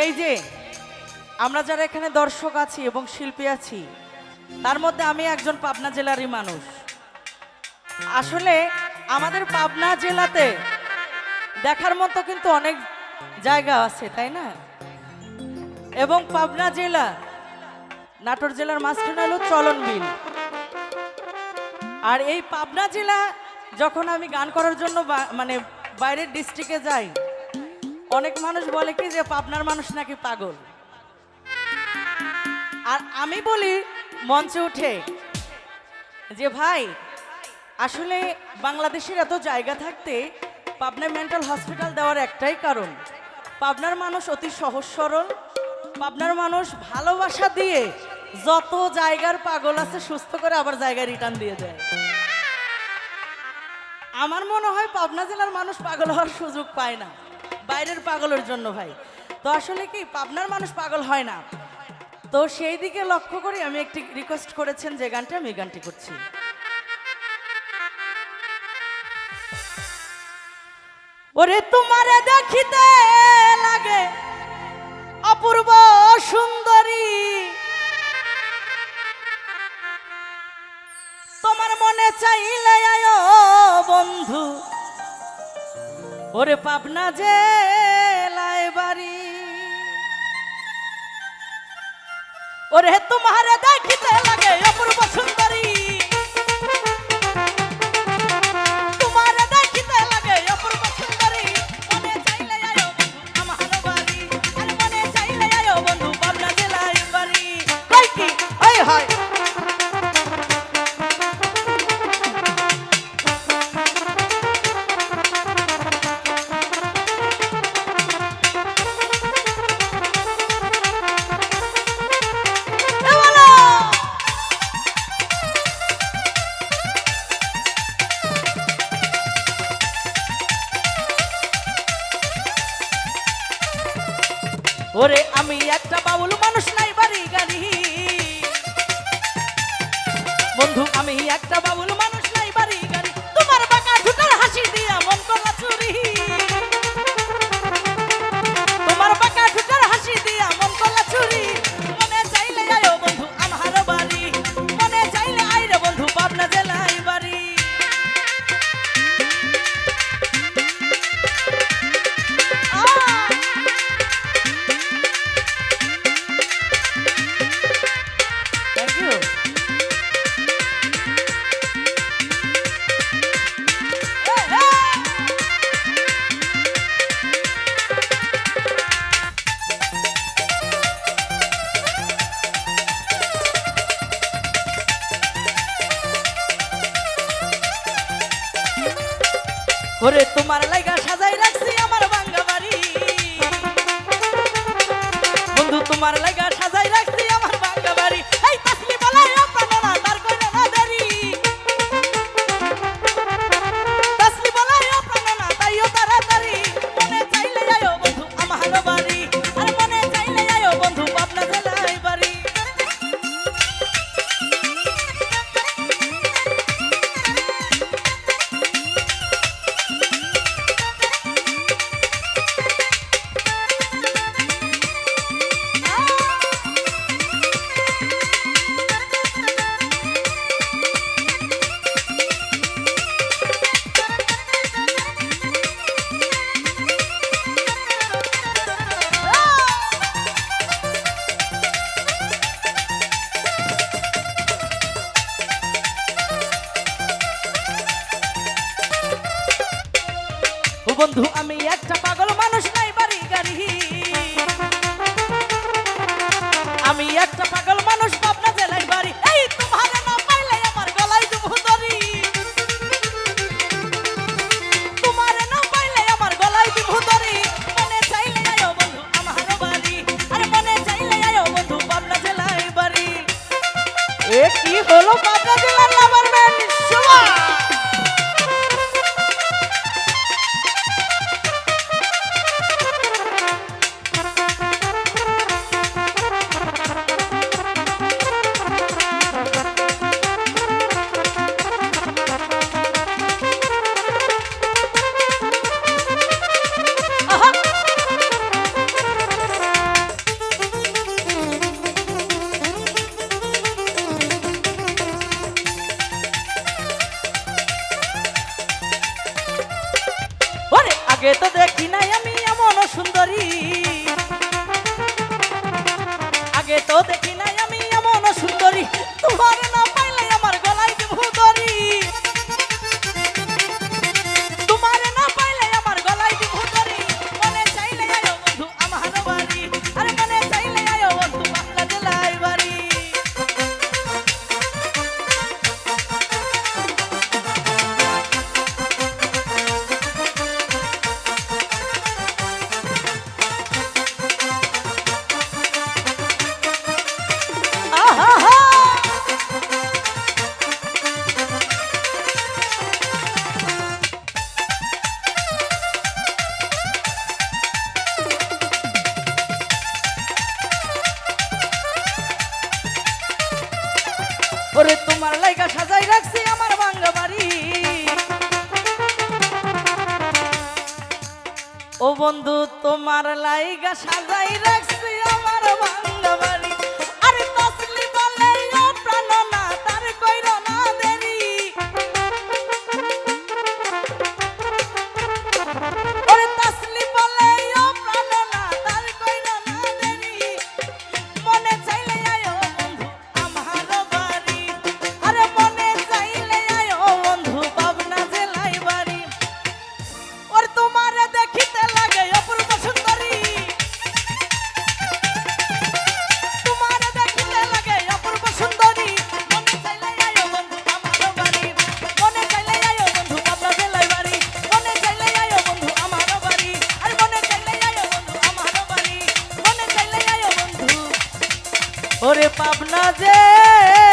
এই যে, আমরা যারা এখানে দর্শক আছি এবং শিল্পী আছি, তার মধ্যে আমি একজন পাবনা জেলারই মানুষ। আসলে আমাদের পাবনা জেলাতে দেখার মতো কিন্তু অনেক জায়গা আছে, তাই না? এবং পাবনা জেলা, নাটোর জেলার মাঝখানে হলো চলন বিল আর এই পাবনা জেলা যখন আমি গান করার জন্য মানে বাইরের ডিস্ট্রিক্টে যাই অনেক মানুষ বলে কি যে পাবনার মানুষ নাকি পাগল? আর আমি বলি, মঞ্চে উঠে যে ভাই, আসলে বাংলাদেশের এত জায়গা থাকতে পাবনায় মেন্টাল হসপিটাল দেওয়ার একটাই কারণ। পাবনার মানুষ অতি সহজ সরল, পাবনার মানুষ ভালোবাসা দিয়ে যত জায়গার পাগল আছে সুস্থ করে আবার জায়গায় রিটার্ন দিয়ে দেয়। আমার মনে হয় পাবনা জেলার মানুষ পাগল হওয়ার সুযোগ পায় না। বাইরের পাগলের জন্য ভাই। তো আসলে কি, পাবনার মানুষ পাগল হয় না। তো সেই দিকে লক্ষ্য করে আমি একটি রিকোয়েস্ট করেছেন যে গানটা আমি গানটি করছি। ওরে তোমারে দেখিতে লাগে অপূর্ব সুন্দরী। তোমার মনে চাইলে আয়ো বন্ধু। ওরে পাবনা যে লাইবারি ওরে তোমারে দেখিতে লাগে অপূর্ব সুন্দরী। ওরে আমি একটা বাউল মানুষ নাই বাড়ি গাড়ি। বন্ধু আমি একটা বাউল ওরে তোমার লাইগা সাজাই রাখছি আমার বাঙ্গা বাড়ি। বন্ধু তোমার লাইগা সাজাই রাখছি বন্ধু, আমি একটা পাগল মানুষ নাই, বাড়ি গাড়ি। আমি একটা পাগল মানুষ, পাবনা জেলায় বাড়ি। এই তোমারে না পাইলে আমার গলায় দেবো দড়ি। তোমারে না পাইলে আমার গলায় মনে চাইলে আয়ো বন্ধু আমার বাড়ি। আরে মনে চাইলে আয়ো বন্ধু, পাবনা জেলায় বাড়ি। এ কি হলো সুন্দরী বন্ধু তোমার লাইগা সাজাই রাখছি আমার বাড়ি ভাবনা যে